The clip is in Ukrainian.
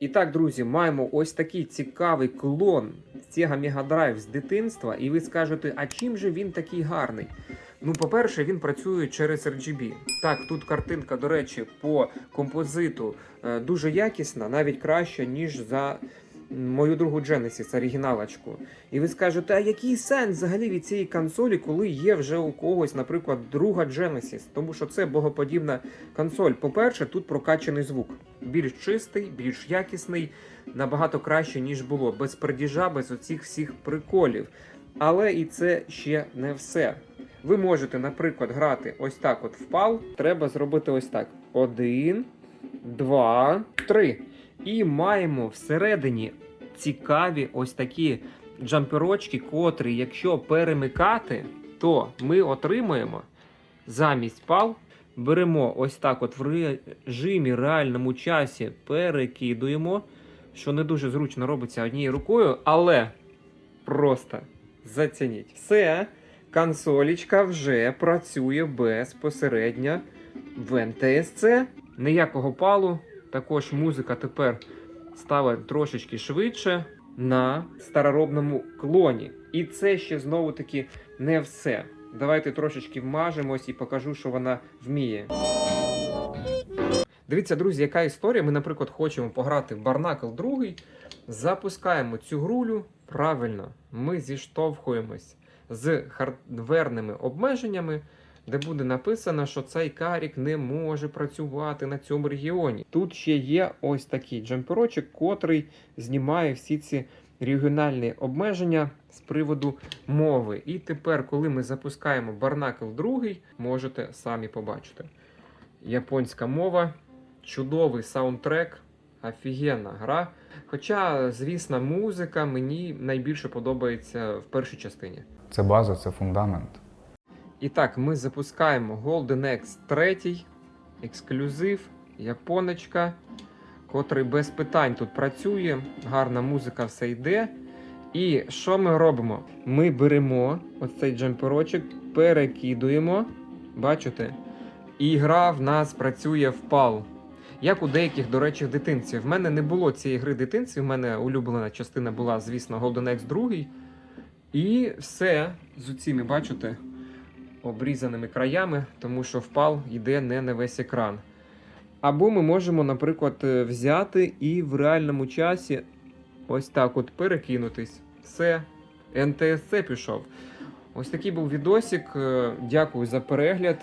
І так, друзі, маємо ось такий цікавий клон Sega Mega Drive з дитинства, і ви скажете, а чим же він такий гарний? Ну, по-перше, він працює через RGB. Так, тут картинка, до речі, по композиту е, дуже якісна, навіть краща, ніж за мою другу Genesis, оригіналочку. І ви скажете, а який сенс взагалі від цієї консолі, коли є вже у когось, наприклад, друга Genesis? Тому що це богоподібна консоль. По-перше, тут прокачаний звук. Більш чистий, більш якісний, набагато краще, ніж було. Без пердіжа, без оцих всіх приколів. Але і це ще не все. Ви можете, наприклад, грати ось так: от впав. Треба зробити ось так: один, два, три. І маємо всередині цікаві ось такі джамперочки, котрі, якщо перемикати, то ми отримаємо замість пал. Беремо ось так, от в режимі реальному часі перекидуємо, що не дуже зручно робиться однією рукою, але просто зацініть. Все, консолічка вже працює безпосередньо в НТСЦ. Ніякого палу. Також музика тепер ставить трошечки швидше на староробному клоні. І це ще знову таки не все. Давайте трошечки вмажемось і покажу, що вона вміє. Дивіться, друзі, яка історія. Ми, наприклад, хочемо пограти в Барнакл 2. Запускаємо цю грулю. Правильно, ми зіштовхуємось з хардверними обмеженнями, де буде написано, що цей карік не може працювати на цьому регіоні. Тут ще є ось такий джамперочок, котрий знімає всі ці регіональні обмеження з приводу мови. І тепер, коли ми запускаємо Барнакл 2, можете самі побачити. Японська мова, чудовий саундтрек, офігенна гра. Хоча, звісно, музика мені найбільше подобається в першій частині. Це база, це фундамент. І так, ми запускаємо Golden X 3, ексклюзив, японочка, котрий без питань тут працює, гарна музика все йде. І що ми робимо? Ми беремо ось цей джемперочок, перекидуємо, бачите? І гра в нас працює в пал. Як у деяких, до речі, дитинців. В мене не було цієї гри дитинців, в мене улюблена частина була, звісно, Golden X 2. І все з цими, бачите, обрізаними краями, тому що впал йде не на весь екран. Або ми можемо, наприклад, е, взяти і в реальному часі ось так от перекинутись. Все, НТСЦ пішов. Ось такий був відосик. Е, Дякую за перегляд.